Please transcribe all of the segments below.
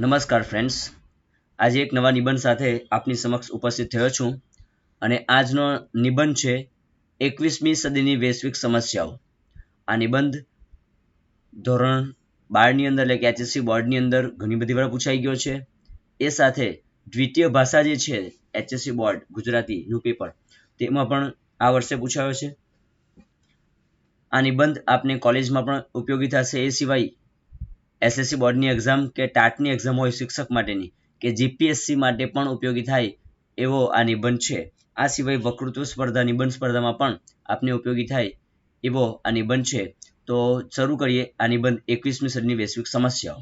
નમસ્કાર ફ્રેન્ડ્સ આજે એક નવા નિબંધ સાથે આપની સમક્ષ ઉપસ્થિત થયો છું અને આજનો નિબંધ છે એકવીસમી સદીની વૈશ્વિક સમસ્યાઓ. આ નિબંધ ધોરણ બારની અંદર એટલે કે એચએસસી બોર્ડની અંદર ઘણી બધી વાર પૂછાઈ ગયો છે. એ સાથે દ્વિતીય ભાષા જે છે, એચએસસી બોર્ડ ગુજરાતીનું પેપર તેમાં પણ આ વર્ષે પૂછાયો છે. આ નિબંધ આપને કોલેજમાં પણ ઉપયોગી થશે એ સિવાય એસએસસી બોર્ડની એક્ઝામ કે ટાટની એક્ઝામ હોય શિક્ષક માટેની, કે જીપીએસસી માટે પણ ઉપયોગી થાય એવો આ નિબંધ છે. આ સિવાય વકૃત્વ સ્પર્ધા, નિબંધ સ્પર્ધામાં પણ આપને ઉપયોગી થાય એવો આ નિબંધ છે. તો શરૂ કરીએ આ નિબંધ એકવીસમી સદીની વૈશ્વિક સમસ્યાઓ.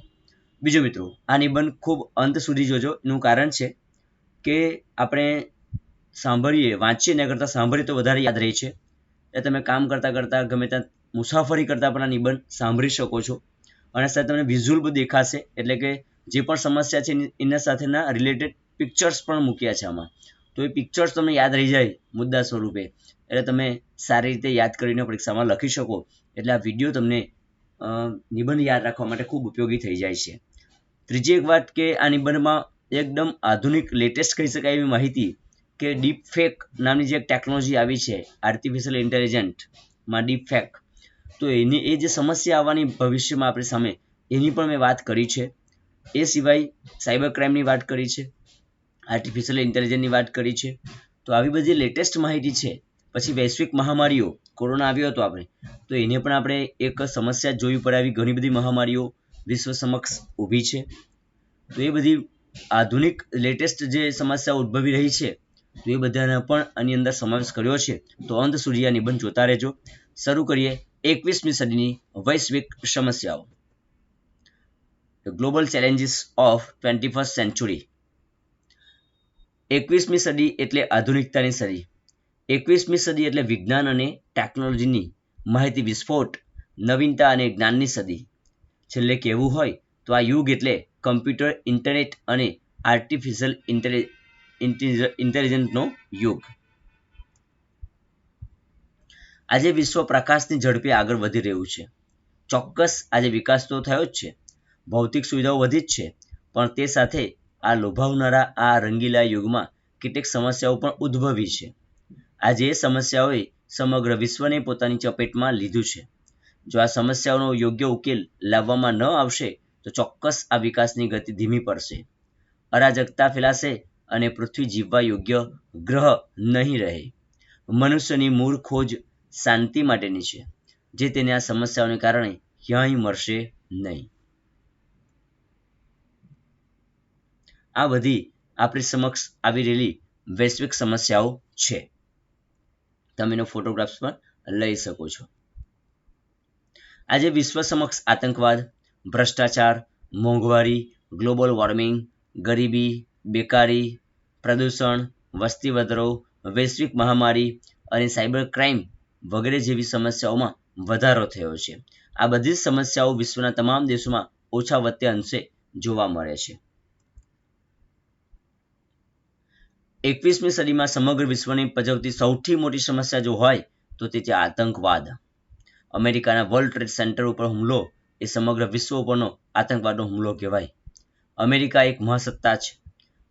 બીજું મિત્રો, આ નિબંધ ખૂબ અંત સુધી જોજો. એનું કારણ છે કે આપણે સાંભળીએ, વાંચીએ ને કરતાં સાંભળીએ તો વધારે યાદ રહે છે. એ તમે કામ કરતાં કરતાં ગમે ત્યાં મુસાફરી કરતાં પણ આ નિબંધ સાંભળી શકો છો. અને સાથે તમને વિઝ્યુઅલ બધું દેખાશે. એટલે કે જે પણ સમસ્યા છે, એના સાથેના રિલેટેડ પિક્ચર્સ પણ મૂક્યા છે આમાં. તો એ પિક્ચર્સ તમને યાદ રહી જાય મુદ્દા સ્વરૂપે. એટલે તમે સારી રીતે યાદ કરીને પરીક્ષામાં લખી શકો. એટલે આ વીડિયો તમને નિબંધ યાદ રાખવા માટે ખૂબ ઉપયોગી થઈ જાય છે. ત્રીજી એક વાત કે આ નિબંધમાં એકદમ આધુનિક લેટેસ્ટ કહી શકાય એવી માહિતી કે ડીપ ફેક નામની જે ટેકનોલોજી આવી છે આર્ટિફિશિયલ ઇન્ટેલિજન્ટમાં ડીપ ફેક તો એની, એ જે સમસ્યા આવવાની ભવિષ્યમાં આપણી સામે, એની પણ મેં વાત કરી છે. એ સિવાય સાયબર ક્રાઇમની વાત કરી છે આર્ટિફિશિયલ ઇન્ટેલિજન્સની વાત કરી છે. તો આવી બધી લેટેસ્ટ માહિતી છે, પછી વૈશ્વિક મહામારીઓ, કોરોના આવ્યો હતો આપણે, તો એને પણ આપણે એક સમસ્યા જોવી પડે આવી ઘણી બધી મહામારીઓ વિશ્વ સમક્ષ ઊભી છે. તો એ બધી આધુનિક લેટેસ્ટ જે સમસ્યાઓ ઉદ્ભવી રહી છે, તો એ બધાને પણ આની અંદર સમાવેશ કર્યો છે. તો અંત સુધી આ નિબંધ જોતા રહેજો. શરૂ કરીએ એકવીસમી સદીની વૈશ્વિક સમસ્યાઓ. Global challenges of twenty first century એકવીસમી સદી એટલે આધુનિકતાની સદી. એકવીસમી સદી એટલે વિજ્ઞાન અને ટેકનોલોજીની માહિતી વિસ્ફોટ, નવીનતા અને જ્ઞાનની સદી. છેલ્લે કહેવું હોય તો આ યુગ એટલે કમ્પ્યુટર ઇન્ટરનેટ અને આર્ટિફિશિયલ ઇન્ટેલિજન્સનો યુગ. આજે વિશ્વ પ્રકાશની ઝડપે આગળ વધી રહ્યું છે. ચોક્કસ આજે વિકાસ તો થયો જ છે. ભૌતિક સુવિધાઓ વધી જ છે. પણ તે સાથે આ લોભાવનારા, આ રંગીલા યુગમાં કેટલીક સમસ્યાઓ પણ ઉદ્ભવી છે. આજે એ સમસ્યાઓએ સમગ્ર વિશ્વને પોતાની ચપેટમાં લીધું છે. જો આ સમસ્યાઓનો યોગ્ય ઉકેલ લાવવામાં ન આવશે, તો ચોક્કસ આ વિકાસની ગતિ ધીમી પડશે. અરાજકતા ફેલાશે અને પૃથ્વી જીવવા યોગ્ય ગ્રહ નહીં રહે. મનુષ્યની મૂળ ખોજ શાંતિ માટેની છે, જે તેને આ સમસ્યાઓને કારણે ક્યાંય મળશે નહીં. આ બધી આપણી સમક્ષ આવી રહેલી વૈશ્વિક સમસ્યાઓ છે. તમે એનો ફોટોગ્રાફ્સ પણ લઈ શકો છો. આજે વિશ્વ સમક્ષ આતંકવાદ, ભ્રષ્ટાચાર, મોંઘવારી, ગ્લોબલ વોર્મિંગ, ગરીબી, બેકારી, પ્રદૂષણ, વસ્તી વધારો, વૈશ્વિક મહામારી અને સાયબર ક્રાઇમ વગેરે જેવી સમસ્યાઓમાં વધારો થયો છે. આ બધી સમસ્યાઓ વિશ્વના તમામ દેશોમાં ઓછા વત્તે અંશે જોવા મળે છે. એકવીસમી સદીમાં સમગ્ર વિશ્વને પજવતી સૌથી મોટી સમસ્યા જો હોય તો તે છે આતંકવાદ. અમેરિકાના વર્લ્ડ ટ્રેડ સેન્ટર ઉપર હુમલો એ સમગ્ર વિશ્વ ઉપરનો આતંકવાદનો હુમલો કહેવાય. અમેરિકા એક મહાસત્તા છે.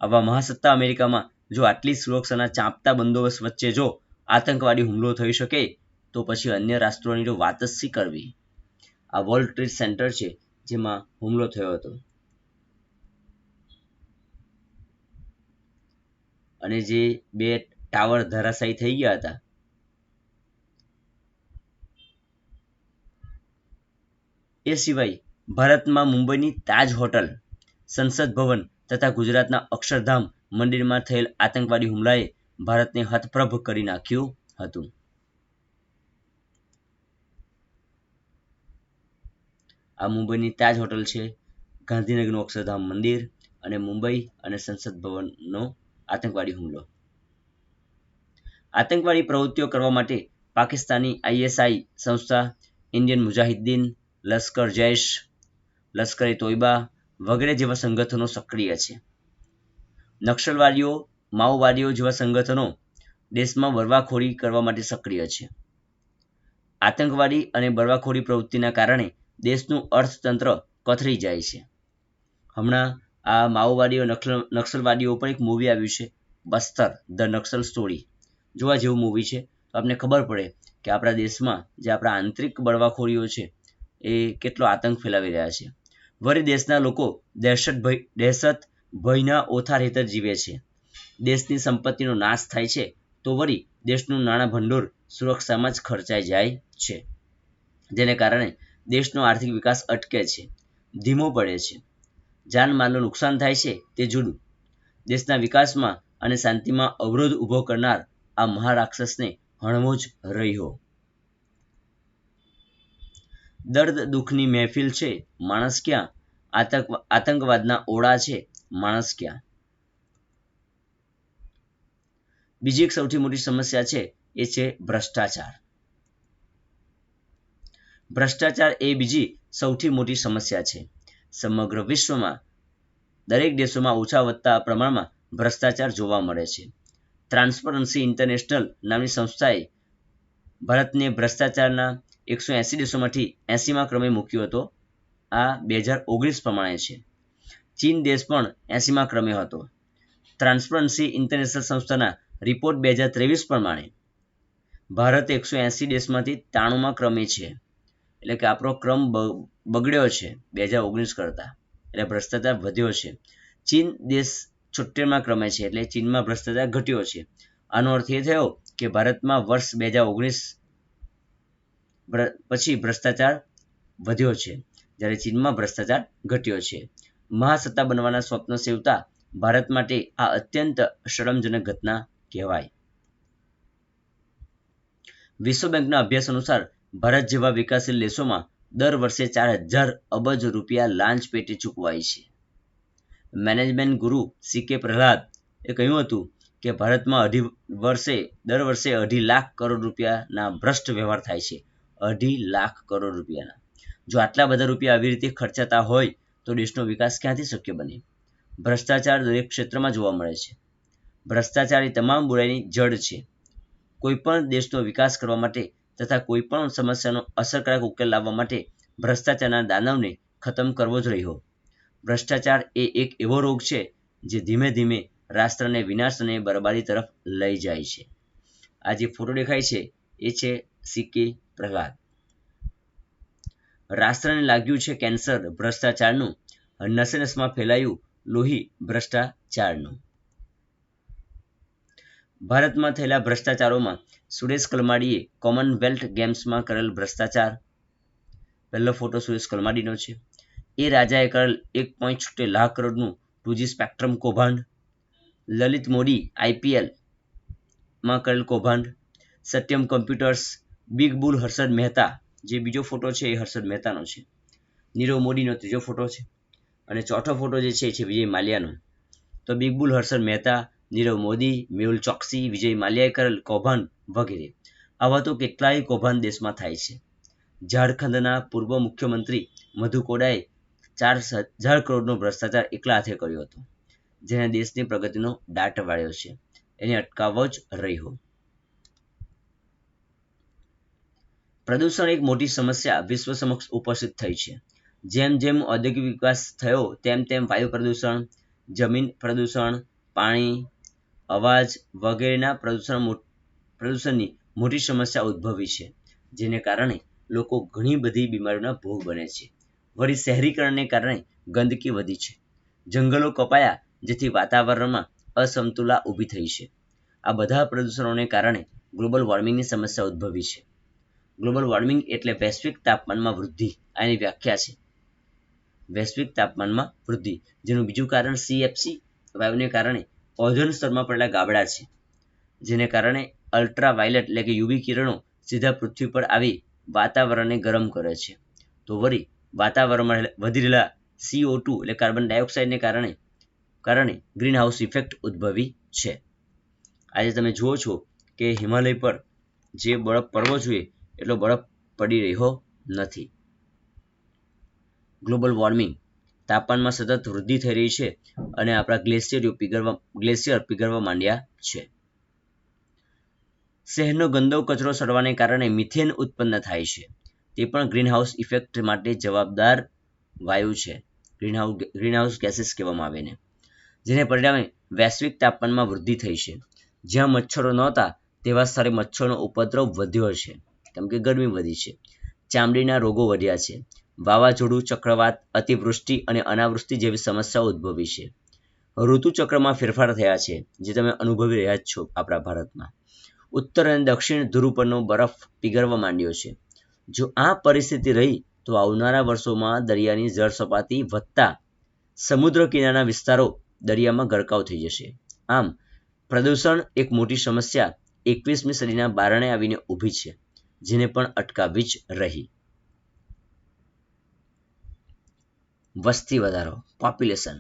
આવા મહાસત્તા અમેરિકામાં જો આટલી સુરક્ષાના ચાંપતા બંદોબસ્ત વચ્ચે જો આતંકવાદી હુમલો થઈ શકે તો પછી અન્ય રાષ્ટ્રોની તો વાત જ શી કરવી? આ વર્લ્ડ ટ્રેડ સેન્ટર છે, જેમાં હુમલો થયો હતો. અને જે બે ટાવર ધરાશાયી થઈ ગયા હતા, એ સિવાય ભારતમાં મુંબઈની તાજ હોટલ, સંસદ ભવન તથા ગુજરાતના અક્ષરધામ મંદિરમાં થયેલ આતંકવાદી હુમલાએ ભારતને હતપ્રભ કરી નાખ્યું હતું. આ મુંબઈની તાજ હોટલ છે, ગાંધીનગરનું અક્ષરધામ મંદિર અને મુંબઈ અને સંસદ ભવનનો આતંકવાદી હુમલો. આતંકવાદી પ્રવૃત્તિઓ કરવા માટે પાકિસ્તાની આઈએસઆઈ સંસ્થા ઇન્ડિયન મુજાહિદ્દીન, લશ્કર જૈશ, લશ્કરે તોયબા વગેરે જેવા સંગઠનો સક્રિય છે. નક્સલવાદીઓ માઓવાદીઓ જેવા સંગઠનો દેશમાં બળવાખોરી કરવા માટે સક્રિય છે. આતંકવાદી અને બળવાખોરી પ્રવૃત્તિના કારણે દેશનું અર્થતંત્ર કથળી જાય છે. હમણાં આ માઓવાદીઓ નક્સલ, નક્સલવાદીઓ પર એક મૂવી આવ્યું છે બસ્તર ધ નક્સલ સ્ટોરી જોવા જેવું મૂવી છે. તો આપને ખબર પડે કે આપણા દેશમાં જે આપણા આંતરિક બળવાખોરીઓ છે, એ કેટલો આતંક ફેલાવી રહ્યા છે. વળી દેશના લોકો દહેશત ભય, દહેશત ભયના ઓથાર હેઠળ જીવે છે. દેશની સંપત્તિનો નાશ થાય છે, તો વળી દેશનું નાણાં ભંડોળ સુરક્ષામાં જ ખર્ચાઈ જાય છે. જેને કારણે દેશનો આર્થિક વિકાસ અટકે છે, ધીમો પડે છે. જાનમાલનું નુકસાન થાય છે, તે જુદું. દેશના વિકાસમાં અને શાંતિમાં અવરોધ ઊભો કરનાર આ મહારાક્ષસને હણવો જ રહ્યો. દર્દ દુઃખની મહેફિલ છે, માણસ ક્યાં? આતંક, આતંકવાદના ઓળા છે, માણસ ક્યાં? બીજી એક સૌથી મોટી સમસ્યા છે, એ છે ભ્રષ્ટાચાર. ભ્રષ્ટાચાર એ બીજી સૌથી મોટી સમસ્યા છે. સમગ્ર વિશ્વમાં, દરેક દેશોમાં ઓછા વધતા પ્રમાણમાં ભ્રષ્ટાચાર જોવા મળે છે. ટ્રાન્સપરન્સી ઇન્ટરનેશનલ નામની સંસ્થાએ ભારતને ભ્રષ્ટાચારના એકસો એંસી દેશોમાંથી એંસીમાં ક્રમે મૂક્યો હતો. આ બે હજાર ઓગણીસ પ્રમાણે છે. ચીન દેશ પણ એંસીમાં ક્રમે હતો. ટ્રાન્સપરન્સી ઇન્ટરનેશનલ સંસ્થાના રિપોર્ટ બે હજાર ત્રેવીસ પ્રમાણે. ભારત એકસો એંસી દેશમાંથી ત્રાણુંમાં ક્રમે છે. એટલે કે આપણો ક્રમ બગડ્યો છે બે હજાર ઓગણીસ કરતાં. એટલે ભ્રષ્ટાચાર વધ્યો છે. ચીન દેશ છોતેરમાં ક્રમે છે એટલે ચીનમાં ભ્રષ્ટાચાર ઘટ્યો છે. આનો અર્થ એ થયો કે ભારતમાં વર્ષ બે હજાર ઓગણીસ પછી ભ્રષ્ટાચાર વધ્યો છે. જ્યારે ચીનમાં ભ્રષ્ટાચાર ઘટ્યો છે. મહાસત્તા બનવાના સ્વપ્ન સેવતા ભારત માટે આ અત્યંત શરમજનક ઘટના કહેવાય. વિશ્વ બેંકના અભ્યાસ અનુસાર ભારત જેવા વિકાસશીલ દેશોમાં દર વર્ષે ચાર હજાર અબજ રૂપિયા લાંચ પેટે ચૂકવાય છે. મેનેજમેન્ટ ગુરુ સી કે પ્રહલાદ એ કહ્યું હતું કે ભારતમાં અઢી વર્ષે, દર વર્ષે અઢી લાખ કરોડ રૂપિયાના ભ્રષ્ટ વ્યવહાર થાય છે. અઢી લાખ કરોડ રૂપિયાના. જો આટલા બધા રૂપિયા આવી રીતે ખર્ચાતા હોય તો દેશનો વિકાસ ક્યાંથી શક્ય બને? ભ્રષ્ટાચાર દરેક ક્ષેત્રમાં જોવા મળે છે. ભ્રષ્ટાચાર એ તમામ બુરાઈની જડ છે. કોઈપણ દેશનો વિકાસ કરવા માટે તથા કોઈપણ સમસ્યાનો અસરકારક ઉકેલ લાવવા માટે ભ્રષ્ટાચારના દાનવને ખતમ કરવો જ રહ્યો. ભ્રષ્ટાચાર એ એક એવો રોગ છે જે ધીમે ધીમે રાષ્ટ્રને વિનાશ અને બરબાદી તરફ લઈ જાય છે. આ જે ફોટો દેખાય છે એ છે સીકે પ્રહલાદ. રાષ્ટ્રને લાગ્યું છે કેન્સર, ભ્રષ્ટાચારનું નસે નસમાં ફેલાયું લોહી ભ્રષ્ટાચારનું. ભારતમાં થયેલા ભ્રષ્ટાચારોમાં સુરેશ કલમાડીએ કોમનવેલ્થ ગેમ્સમાં કરેલ ભ્રષ્ટાચાર. પહેલો ફોટો સુરેશ કલમાડીનો છે. એ રાજાએ કરેલ એક પોઈન્ટ છોતેર લાખ કરોડનું ટુજી સ્પેક્ટ્રમ કૌભાંડ. લલિત મોદી આઈપીએલમાં કરેલ કૌભાંડ. Satyam computers, big bull Harshad Mehta, જે બીજો ફોટો છે એ હર્ષદ મહેતાનો છે. નીરવ મોદીનો ત્રીજો ફોટો છે. અને ચોથો ફોટો જે છે એ છે વિજય માલ્યાનો. તો બિગ બુલ હર્ષદ મહેતા નીરવ મોદી, મેહુલ ચોકસી, વિજય માલ્યાએ કૌભાંડ વગેરે. આવા તો કેટલાય કૌભાંડ દેશમાં થાય છે. ઝારખંડના પૂર્વ મુખ્યમંત્રી મધુ કોડાએ ચાર હજાર કરોડનો ભ્રષ્ટાચાર એકલા હાથે કર્યો હતો, જેને દેશની પ્રગતિનો દાટ વાળ્યો છે. એને અટકાવવો જ રહ્યો. પ્રદૂષણ એક મોટી સમસ્યા વિશ્વ સમક્ષ ઉપસ્થિત થઈ છે. જેમ જેમ ઔદ્યોગિક વિકાસ થયો, તેમ તેમ વાયુ પ્રદૂષણ, જમીન પ્રદૂષણ, પાણી અવાજ વગેરેના પ્રદૂષણ પ્રદૂષણની મોટી સમસ્યા ઉદ્ભવી છે, જેને કારણે લોકો ઘણી બધી બીમારીઓના ભોગ બને છે. વળી શહેરીકરણને કારણે ગંદકી વધી છે. જંગલો કપાયા, જેથી વાતાવરણમાં અસમતુલા ઊભી થઈ છે. આ બધા પ્રદૂષણોને કારણે ગ્લોબલ વોર્મિંગની સમસ્યા ઉદ્ભવી છે. ગ્લોબલ વોર્મિંગ એટલે વૈશ્વિક તાપમાનમાં વૃદ્ધિ આની વ્યાખ્યા છે. વૈશ્વિક તાપમાનમાં વૃદ્ધિ, જેનું બીજું કારણ સીએફસી વાયુને કારણે ઓઝોન સ્તરમાં પડેલા ગાબડા છે, જેને કારણે અલ્ટ્રાવાયલેટ એટલે કે યુવી કિરણો સીધા પૃથ્વી પર આવી વાતાવરણને ગરમ કરે છે. તો વળી વાતાવરણમાં વધી રહેલા સીઓ ટુ એટલે કાર્બન ડાયોક્સાઇડને કારણે કારણે ગ્રીન હાઉસ ઇફેક્ટ ઉદ્ભવી છે. આજે તમે જુઓ છો કે હિમાલય પર જે બરફ પડવો જોઈએ, એટલો બરફ પડી રહ્યો નથી. ગ્લોબલ વોર્મિંગ તાપમાનમાં સતત વૃદ્ધિ થઈ રહી છે અને આપણા ગ્લેશિયરો પીગળવા ગ્લેશિયર પીગળવા માંડ્યા છે. શહેરનો ગંદો કચરો સડવાને કારણે મિથેન ઉત્પન્ન થાય છે. તે પણ ગ્રીનહાઉસ ઇફેક્ટ માટે જવાબદાર વાયુ છે. ગ્રીનહાઉસ ગ્રીનહાઉસ ગેસીસ કહેવામાં આવે ને. જેને પરિણામે વૈશ્વિક તાપમાનમાં વૃદ્ધિ થઈ છે. જ્યાં મચ્છરો નહોતા, તેવા સ્થળે મચ્છરનો ઉપદ્રવ વધ્યો છે. કેમ કે ગરમી વધી છે. ચામડીના રોગો વધ્યા છે. વાવાઝોડું, ચક્રવાત, અતિવૃષ્ટિ અને અનાવૃષ્ટિ જેવી સમસ્યાઓ ઉદ્ભવી છે. ઋતુચક્રમાં ફેરફાર થયા છે, જે તમે અનુભવી રહ્યા જ છો આપણા ભારતમાં. ઉત્તર અને દક્ષિણ ધ્રુવ પરનો બરફ પીગળવા માંડ્યો છે. જો આ પરિસ્થિતિ રહી, તો આવનારા વર્ષોમાં દરિયાની જળ સપાટી વધતા સમુદ્ર કિનારાના વિસ્તારો દરિયામાં ગરકાવ થઈ જશે. આમ, પ્રદૂષણ એક મોટી સમસ્યા એકવીસમી સદીના બારણે આવીને ઊભી છે, જેને પણ અટકાવવી જ રહી. વસ્તી વધારો પોપ્યુલેશન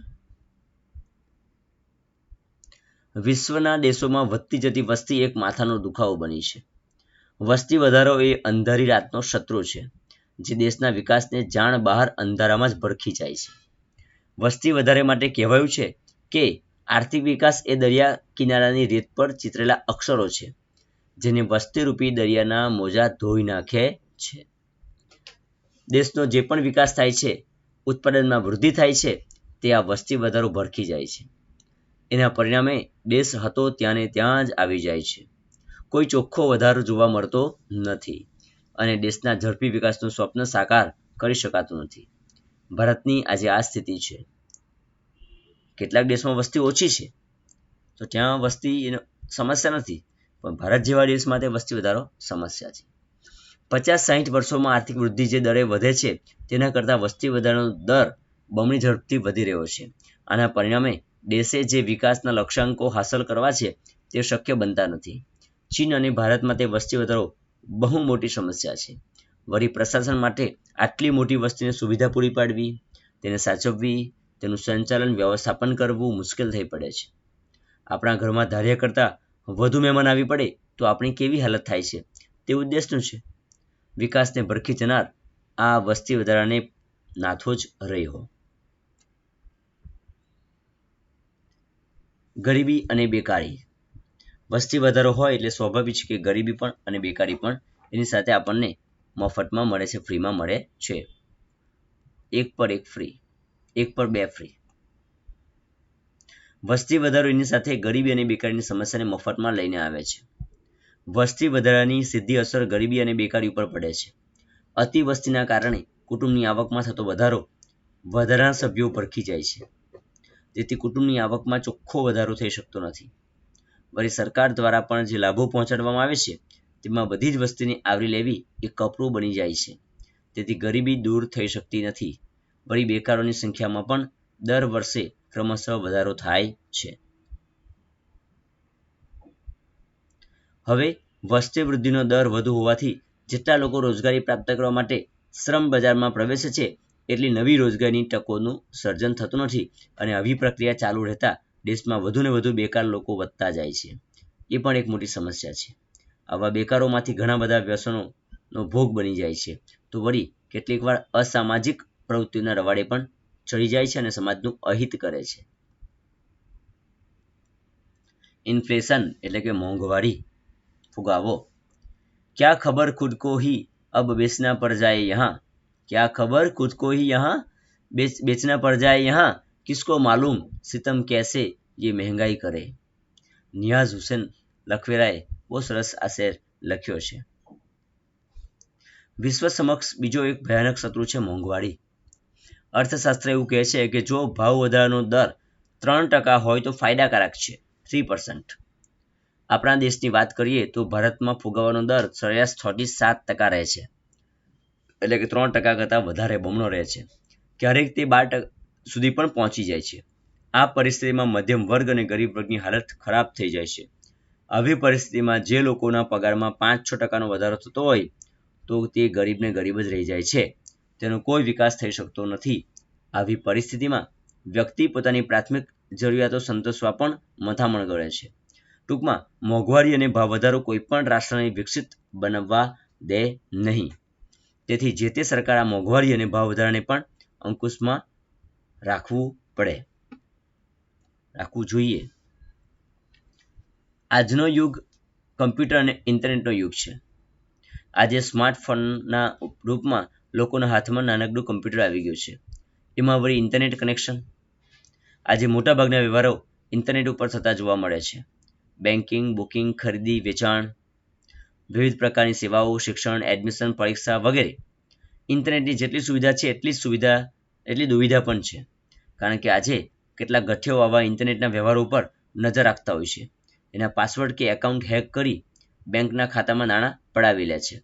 વિશ્વના દેશોમાં વધતી જતી વસ્તી એક માથાનો દુખાવો બની છે. વસ્તી વધારો એ અંધારી રાતનો શત્રુ છે, જે દેશના વિકાસને જાણ બહાર અંધારામાં જ ભરખી જાય છે. વસ્તી વધારે માટે કહેવાયું છે કે, આર્થિક વિકાસ એ દરિયા કિનારાની રેત પર ચિતરેલા અક્ષરો છે, જેને વસ્તીરૂપી દરિયાના મોજા ધોઈ નાખે છે. દેશનો જે પણ વિકાસ થાય છે ઉત્પાદનમાં વૃદ્ધિ થાય છે, તે આ વસ્તી વધારો ભરખી જાય છે. એના પરિણામે દેશ હતો ત્યાંને ત્યાં જ આવી જાય છે. કોઈ ચોખ્ખો વધારો જોવા મળતો નથી અને દેશના ઝડપી વિકાસનું સ્વપ્ન સાકાર કરી શકાતું નથી. ભારતની આજે આ સ્થિતિ છે. કેટલાક દેશમાં વસ્તી ઓછી છે. તો ત્યાં વસ્તી સમસ્યા નથી, પણ ભારત જેવા દેશ માટે વસ્તી વધારો સમસ્યા છે. પચાસ સાહીઠ વર્ષોમાં આર્થિક વૃદ્ધિ જે દરે વધે છે તેના કરતાં વસ્તી વધારાનો દર બમણી ઝડપથી વધી રહ્યો છે. આના પરિણામે દેશે જે વિકાસના લક્ષ્યાંકો હાંસલ કરવા છે, તે શક્ય બનતા નથી. ચીન અને ભારતમાં તે વસ્તી વધારો બહુ મોટી સમસ્યા છે. વળી પ્રશાસન માટે આટલી મોટી વસ્તીને સુવિધા પૂરી પાડવી, તેને સાચવવી, તેનું સંચાલન વ્યવસ્થાપન કરવું મુશ્કેલ થઈ પડે છે. આપણા ઘરમાં ધાર્યા કરતાં વધુ મહેમાન આવી પડે તો આપણી કેવી હાલત થાય છે? તે ઉદ્દેશનું છે? વિકાસને ભરખી જનાર આ વસ્તી વધારાને નાથો જ રહ્યો. ગરીબી અને બેકારી. વસ્તી વધારો હોય એટલે સ્વાભાવિક છે કે ગરીબી પણ અને બેકારી પણ એની સાથે આપણને મફતમાં મળે છે, ફ્રીમાં મળે છે. એક પર એક ફ્રી, એક પર બે ફ્રી. વસ્તી વધારો એની સાથે ગરીબી અને બેકારીની સમસ્યાને મફતમાં લઈને આવે છે. વસ્તી વધારાની સીધી અસર ગરીબી અને બેકારી ઉપર પડે છે. અતિ વસ્તીના કારણે કુટુંબની આવકમાં થતો વધારો વધારાના સભ્યો પરખી જાય છે. જેથી કુટુંબની આવકમાં ચોખ્ખો વધારો થઈ શકતો નથી. વળી સરકાર દ્વારા પણ જે લાભો પહોંચાડવામાં આવે છે, તેમાં બધી જ વસ્તીને આવરી લેવી એ કપરું બની જાય છે. તેથી ગરીબી દૂર થઈ શકતી નથી. વળી બેકારોની સંખ્યામાં પણ દર વર્ષે ક્રમશઃ વધારો થાય છે. હવે વસ્તી વૃદ્ધિનો દર વધુ હોવાથી જેટલા લોકો રોજગારી પ્રાપ્ત કરવા માટે શ્રમ બજારમાં પ્રવેશે છે, એટલી નવી રોજગારીની તકોનું સર્જન થતું નથી અને આવી પ્રક્રિયા ચાલુ રહેતા દેશમાં વધુને વધુ બેકાર લોકો વધતા જાય છે. એ પણ એક મોટી સમસ્યા છે. આવા બેકારોમાંથી ઘણા બધા વ્યસનોનો ભોગ બની જાય છે. તો વળી કેટલીક વાર અસામાજિક પ્રવૃત્તિઓના રવાડે પણ ચડી જાય છે અને સમાજનું અહિત કરે છે. ઇન્ફ્લેશન એટલે કે મોંઘવારી, ફુગાવો क्या खबर खुद को ही अब बेचना पड़ जाए यहाँ क्या खबर खुद को ही यहाँ बेच बेचना पड़ जाए यहाँ किसको मालूम सितम कैसे ये महंगाई કરે નિયાઝ હુસેન લખવેરાએ બહુ સરસ આ શેર લખ્યો છે વિશ્વ સમક્ષ બીજો એક ભયાનક શત્રુ છે મોંઘવારી અર્થશાસ્ત્ર એવું કહે છે કે જો ભાવ વધારાનો દર ત્રણ ટકા હોય તો ફાયદાકારક છે થ્રી પર્સન્ટ આપણા દેશની વાત કરીએ તો ભારતમાં ફુગાવાનો દર સરેરાશ છ થી સાત ટકા રહે છે. એટલે કે ત્રણ ટકા કરતાં વધારે બમણો રહે છે. ક્યારેક તે બાર ટકા સુધી પણ પહોંચી જાય છે. આ પરિસ્થિતિમાં મધ્યમ વર્ગ અને ગરીબ વર્ગની હાલત ખરાબ થઈ જાય છે. આવી પરિસ્થિતિમાં જે લોકોના પગારમાં પાંચ છ ટકાનો વધારો થતો હોય, તો તે ગરીબને ગરીબ જ રહી જાય છે. તેનો કોઈ વિકાસ થઈ શકતો નથી. આવી પરિસ્થિતિમાં વ્યક્તિ પોતાની પ્રાથમિક જરૂરિયાતો સંતોષવા પણ મથામણ ગળે છે. ટૂંકમાં મોંઘવારી અને ભાવ વધારો કોઈ પણ રાષ્ટ્રને વિકસિત બનાવવા દે નહીં. તેથી જે તે સરકાર આ મોંઘવારી અને ભાવ વધારાને પણ અંકુશમાં રાખવું પડે. રાખવું જોઈએ. આજનો યુગ કમ્પ્યુટર અને ઇન્ટરનેટનો યુગ છે. આજે સ્માર્ટફોનના રૂપમાં લોકોના હાથમાં નાનકડું કમ્પ્યુટર આવી ગયું છે. એમાં વળી ઇન્ટરનેટ કનેક્શન. આજે મોટાભાગના વ્યવહારો ઇન્ટરનેટ ઉપર થતા જોવા મળે છે. બેન્કિંગ બુકિંગ, ખરીદી, વેચાણ, વિવિધ પ્રકારની સેવાઓ, શિક્ષણ, એડમિશન, પરીક્ષા વગેરે. ઇન્ટરનેટની જેટલી સુવિધા છે, એટલી સુવિધા, એટલી દુવિધા પણ છે. કારણ કે આજે કેટલાક ગઠિયો આવા ઇન્ટરનેટના વ્યવહારો ઉપર નજર રાખતા હોય છે. એના પાસવર્ડ કે એકાઉન્ટ હેક કરી બેંકના ખાતામાં નાણાં પડાવી લે છે.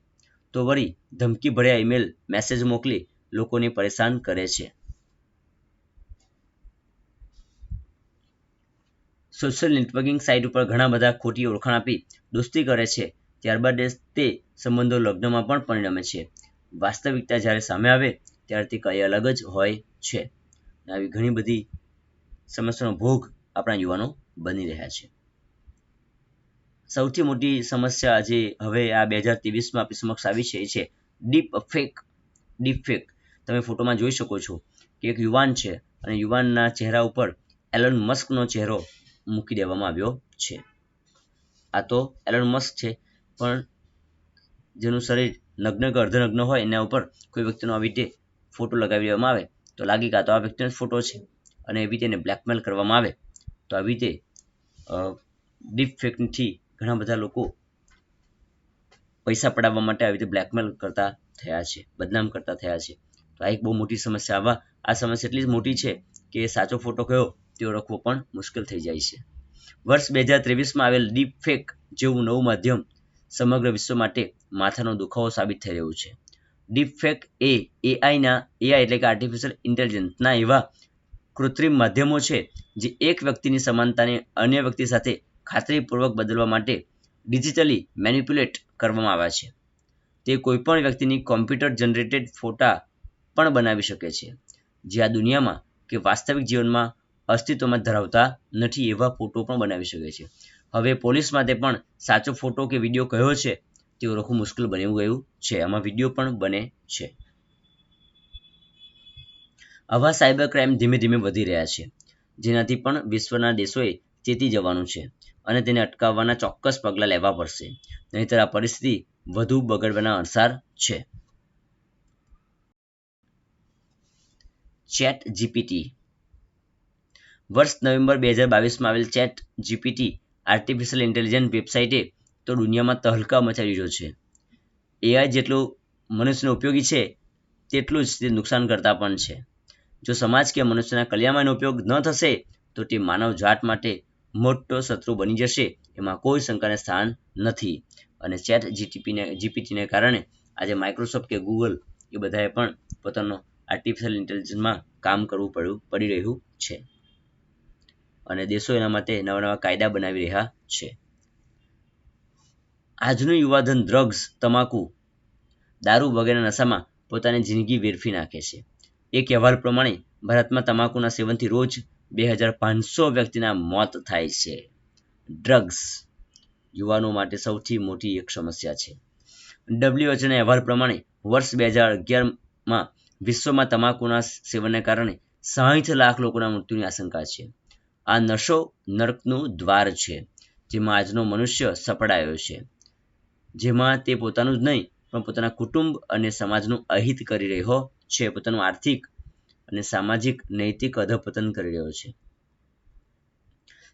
તો વળી ધમકી ભર્યા ઈમેલ, મેસેજ મોકલી લોકોને પરેશાન કરે છે. સોશિયલ નેટવર્કિંગ સાઇટ ઉપર ઘણા બધા ખોટી ઓળખાણ આપી દોસ્તી કરે છે. ત્યારબાદ તે સંબંધો લગ્નમાં પણ પરિણમે છે. વાસ્તવિકતા જ્યારે સામે આવે ત્યારે તે કંઈ અલગ જ હોય છે. આવી ઘણી બધી સમસ્યાનો ભોગ આપણા યુવાનો બની રહ્યા છે. સૌથી મોટી સમસ્યા જે હવે આ બે હજાર ત્રેવીસમાં આપણી સમક્ષ આવી છે, એ છે ડીપ ફેક ડીપ ફેક તમે ફોટોમાં જોઈ શકો છો કે એક યુવાન છે અને યુવાનના ચહેરા ઉપર એલન મસ્કનો ચહેરો મૂકી દેવામાં આવ્યો છે. આ તો એલન મસ્ક છે, પણ જેનું શરીર નગ્ન કે અર્ધનગ્ન હોય એના ઉપર કોઈ વ્યક્તિનો આવી રીતે ફોટો લગાવી દેવામાં આવે, તો લાગી કે આ તો આ વ્યક્તિનો ફોટો છે અને એવી રીતે એને બ્લેકમેલ કરવામાં આવે, તો આવી રીતે ડીપ ફેકથી ઘણા બધા લોકો પૈસા પડાવવા માટે આવી રીતે બ્લેકમેલ કરતા થયા છે, બદનામ કરતા થયા છે. તો આ એક બહુ મોટી સમસ્યા. આવા, આ સમસ્યા એટલી જ મોટી છે કે સાચો ફોટો કયો તે ઓળખવો પણ મુશ્કેલ થઈ જાય છે. વર્ષ બે હજાર ત્રેવીસમાં આવેલ ડીપ ફેક જેવું નવું માધ્યમ સમગ્ર વિશ્વ માટે માથાનો દુખાવો સાબિત થઈ રહ્યું છે. ડીપ ફેક એ એઆઈના એઆઈ એટલે કે આર્ટિફિશિયલ ઇન્ટેલિજન્સના એવા કૃત્રિમ માધ્યમો છે, જે એક વ્યક્તિની સમાનતાને અન્ય વ્યક્તિ સાથે ખાતરીપૂર્વક બદલવા માટે ડિજિટલી મેનિપ્યુલેટ કરવામાં આવ્યા છે. તે કોઈપણ વ્યક્તિની કોમ્પ્યુટર જનરેટેડ ફોટા પણ બનાવી શકે છે, જે આ દુનિયામાં કે વાસ્તવિક જીવનમાં અસ્તિત્વમાં ધરાવતા નથી એવા ફોટો પણ બનાવી શકે છે. હવે પોલીસ માટે પણ સાચો ફોટો કે વીડિયો કયો છે, તે ઓળખવું મુશ્કેલ બની ગયું છે. આમાં વીડિયો પણ બને છે. આવા સાયબર ક્રાઇમ ધીમે ધીમે વધી રહ્યા છે. જેનાથી પણ વિશ્વના દેશોએ ચેતી જવાનું છે અને તેને અટકાવવાના ચોક્કસ પગલાં લેવા પડશે. નહીંતર આ પરિસ્થિતિ વધુ બગડવાના અણસાર છે. ચેટ જીપીટી વર્ષ નવેમ્બર બે હજાર બાવીસમાં આવેલ ચેટ જીપીટી આર્ટિફિશિયલ ઇન્ટેલિજન્સ વેબસાઇટે તો દુનિયામાં તહલકા મચાવી રહ્યો છે. એઆઈ જેટલું મનુષ્યનો ઉપયોગી છે, તેટલું જ તે નુકસાન કરતા પણ છે. જો સમાજ કે મનુષ્યના કલ્યાણમાં ઉપયોગ ન થશે, તો તે માનવ જાત માટે મોટો શત્રુ બની જશે, એમાં કોઈ શંકાને સ્થાન નથી. અને ચેટ જીટીપીને જીપીટીને કારણે આજે માઇક્રોસોફ્ટ કે ગૂગલ એ બધાએ પણ પોતાનો આર્ટિફિશિયલ ઇન્ટેલિજન્સમાં કામ કરવું પડ્યું, પડી રહ્યું છે. અને દેશો એના માટે નવા નવા કાયદા બનાવી રહ્યા છે. આજનું યુવાધન ડ્રગ્સ તમાકુ, દારૂ વગેરેના નશામાં પોતાની જિંદગી વેરફી નાખે છે. એક અહેવાલ પ્રમાણે ભારતમાં તમાકુના સેવનથી રોજ બે હજાર પાંચસો વ્યક્તિના મોત થાય છે. ડ્રગ્સ યુવાનો માટે સૌથી મોટી એક સમસ્યા છે. ડબ્લ્યુએચના અહેવાલ પ્રમાણે વર્ષ બે હજાર અગિયારમાં વિશ્વમાં તમાકુના સેવનને કારણે સાહીઠ લાખ લોકોના મૃત્યુની આશંકા છે. આ નશો નર્કનું દ્વાર છે, જેમાં આજનો મનુષ્ય સપડાયો છે. જેમાં તે પોતાનું જ નહીં, પણ પોતાના કુટુંબ અને સમાજનું અહિત કરી રહ્યો છે. પોતાનું આર્થિક અને સામાજિક નૈતિક અધપતન કરી રહ્યો છે.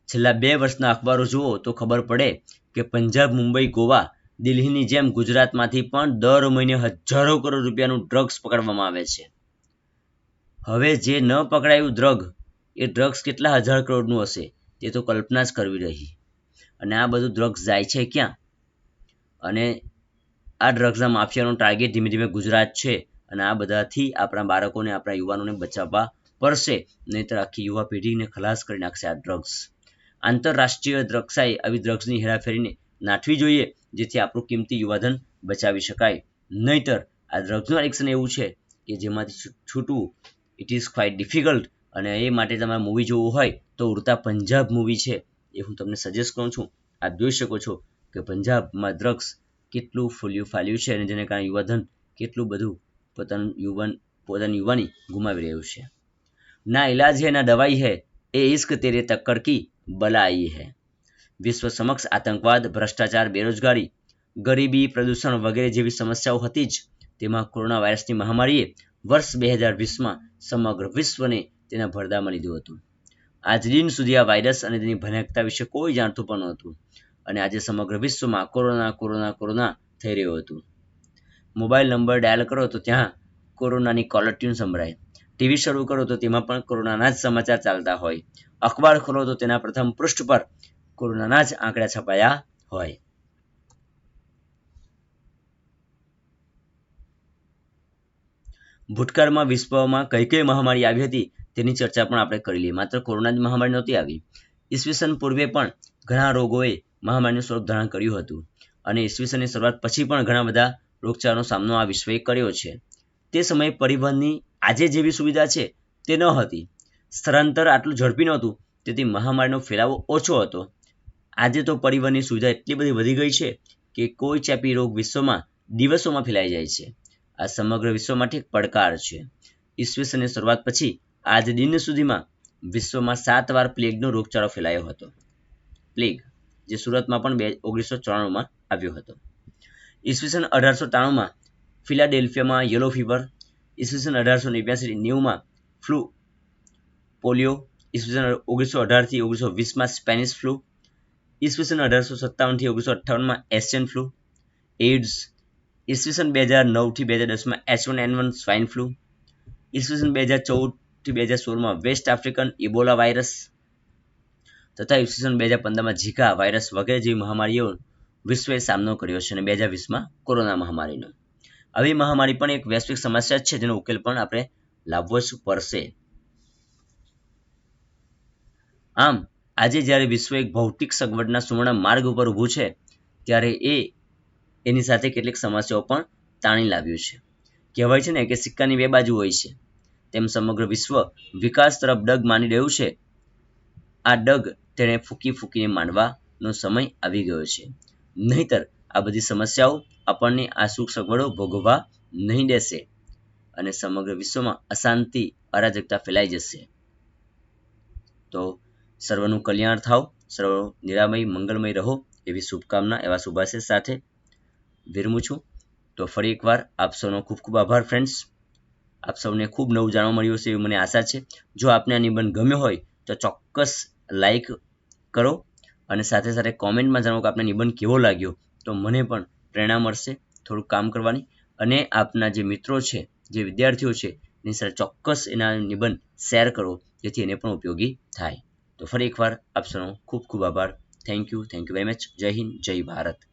છેલ્લા બે વર્ષના અખબારો જુઓ તો ખબર પડે કે પંજાબ, મુંબઈ, ગોવા, દિલ્હીની જેમ ગુજરાતમાંથી પણ દર મહિને હજારો કરોડ રૂપિયાનું ડ્રગ્સ પકડવામાં આવે છે. હવે જે ન પકડાયું ડ્રગ એ ડ્રગ્સ કેટલા હજાર કરોડનું હશે, તે તો કલ્પના જ કરવી રહી. અને આ બધું ડ્રગ્સ જાય છે ક્યાં? અને આ ડ્રગ્સના માફિયાનો ટાર્ગેટ ધીમે ધીમે ગુજરાત છે અને આ બધાથી આપણા બાળકોને, આપણા યુવાનોને બચાવવા પડશે. નહીંતર આખી યુવા પેઢીને ખલાસ કરી નાખશે આ ડ્રગ્સ આંતરરાષ્ટ્રીય દ્રક્ષાએ આવી ડ્રગ્સની હેરાફેરીને નાઠવી જોઈએ, જેથી આપણું કિંમતી યુવાધન બચાવી શકાય. નહીંતર આ ડ્રગ્સનું એડિક્શન એવું છે કે જેમાંથી છૂટવું ઇટ ઇઝ ક્વાઇટ ડિફિકલ્ટ અને એ માટે તમારે મૂવી જોવું હોય તો ઉડતા પંજાબ મૂવી છે. એ હું તમને સજેસ્ટ કરું છું. આપ જોઈ શકો છો કે પંજાબમાં ડ્રગ્સ કેટલું ફૂલ્યું ફાલ્યું છે અને જેને કારણે યુવાધન કેટલું બધું પોતાનું યુવાન, પોતાની યુવાની ગુમાવી રહ્યું છે. ના ઇલાજ હે, ના દવાઈ હે, એ ઇશ્ક તેરે તકડકી કી બલા હે. વિશ્વ સમક્ષ આતંકવાદ, ભ્રષ્ટાચાર, બેરોજગારી, ગરીબી પ્રદૂષણ વગેરે જેવી સમસ્યાઓ હતી જ. તેમાં કોરોના વાયરસની મહામારીએ વર્ષ બે હજાર વીસમાં સમગ્ર વિશ્વને તેના ભરદામાં લીધું હતું. આજ દિન સુધી આ વાયરસ અને તેની ભયાનકતા વિશે કોઈ જાણતું પણ નહોતું અને આજે સમગ્ર વિશ્વમાં કોરોના કોરોના કોરોના થઈ રહ્યો હતો. મોબાઈલ નંબર ડાયલ કરો તો ત્યાં કોરોનાની કોલર ટ્યુન સંભળાય. ટીવી શરૂ કરો તો તેમાં પણ કોરોનાના જ સમાચાર ચાલતા હોય. અખબાર ખોલો તો તેના પ્રથમ પૃષ્ઠ પર કોરોનાના જ આંકડા છપાયા હોય. ભૂતકાળમાં, વિશ્વમાં કઈ કઈ મહામારી આવી હતી તેની ચર્ચા પણ આપણે કરી લઈએ. માત્ર કોરોના જ મહામારી નહોતી આવી. ઈસવીસન પૂર્વે પણ ઘણા રોગોએ મહામારીનું સ્વરૂપ ધારણ કર્યું હતું અને ઈસવીસનની શરૂઆત પછી પણ ઘણા બધા રોગચાળાનો સામનો આ વિશ્વએ કર્યો છે. તે સમયે પરિવહનની આજે જેવી સુવિધા છે તે ન હતી. સ્થળાંતર આટલું ઝડપી નહોતું, તેથી મહામારીનો ફેલાવો ઓછો હતો. આજે તો પરિવહનની સુવિધા એટલી બધી વધી ગઈ છે કે કોઈ ચેપી રોગ વિશ્વમાં દિવસોમાં ફેલાઈ જાય છે. આ સમગ્ર વિશ્વ માટે એક પડકાર છે. ઈસવીસનની શરૂઆત પછી આજ દિન સુધીમાં વિશ્વમાં સાત વાર પ્લેગનો રોગચાળો ફેલાયો હતો. પ્લેગ, જે સુરતમાં પણ બે, ઓગણીસો ચોરાણુંમાં આવ્યો હતો. ઈસવીસન અઢારસો ત્રાણુંમાં ફિલાડેલ્ફિયામાં યલો ફીવર. ઈસવીસન અઢારસો નેવ્યાસી નેવુંમાં ફ્લૂ, પોલિયો. ઈસવીસન ઓગણીસો અઢારથી ઓગણીસો વીસમાં સ્પેનિશ ફ્લૂ. ઈસવીસન અઢારસો સત્તાવનથી ઓગણીસો અઠ્ઠાવનમાં એશિયન ફ્લૂ. એઇડ્સ ઈસવીસન બે હજાર નવથી બે હજાર દસમાં H one N one swine flu. ઈસવીસન બે હજાર ચૌદથી બે હજાર સોળમાં વેસ્ટ આફ્રિકન ઇબોલા વાયરસ તથા ઈસવીસન બે હજાર પંદરમાં ઝીકા વાયરસ વગેરે જેવી મહામારીઓ વિશ્વએ સામનો કર્યો છે અને બે હજાર વીસમાં કોરોના મહામારીનો. આવી મહામારી પણ એક વૈશ્વિક સમસ્યા છે, જેનો ઉકેલ પણ આપણે લાવવો જ પડશે. આમ, આજે જ્યારે વિશ્વ એક ભૌતિક સગવડના સુવર્ણ માર્ગ ઉપર ઊભું છે, ત્યારે એ એની સાથે કેટલીક સમસ્યાઓ પણ તાણી લાવ્યું છે. કહેવાય છે ને કે સિક્કાની બે બાજુ હોય છે. તેમ સમગ્ર વિશ્વ વિકાસ તરફ ડગ માની રહ્યું છે. આ ડગ તેણે ફૂકી ફૂકીને માંડવાનો સમય આવી ગયો છે. નહીતર આ બધી સમસ્યાઓ આપણને આ સુખ સગવડો ભોગવવા નહીં દેશે અને સમગ્ર વિશ્વમાં અશાંતિ, અરાજકતા ફેલાઈ જશે. તો સર્વનું કલ્યાણ થાવ, સર્વ નિરામય, મંગલમય રહો એવી શુભકામના, એવા શુભાશય સાથે વિરમું છું તો ફરી એકવાર આપ સૌનો ખૂબ ખૂબ આભાર ફ્રેન્ડ્સ આપ સૌને ખૂબ નવું જાણવા મળ્યું હશે એવી મને આશા છે. જો આપને આ નિબંધ ગમ્યો હોય તો ચોક્કસ લાઈક કરો અને સાથે સાથે કોમેન્ટમાં જણાવો કે આપને નિબંધ કેવો લાગ્યો તો મને પણ પ્રેરણા મળશે થોડું કામ કરવાની. અને આપના જે મિત્રો છે, જે વિદ્યાર્થીઓ છે, એની સાથે ચોક્કસ એના નિબંધ શેર કરો જેથી એને પણ ઉપયોગી થાય. તો ફરી એકવાર આપ સૌનો ખૂબ ખૂબ આભાર. Thank you thank you very much જય હિન્દ, જય ભારત.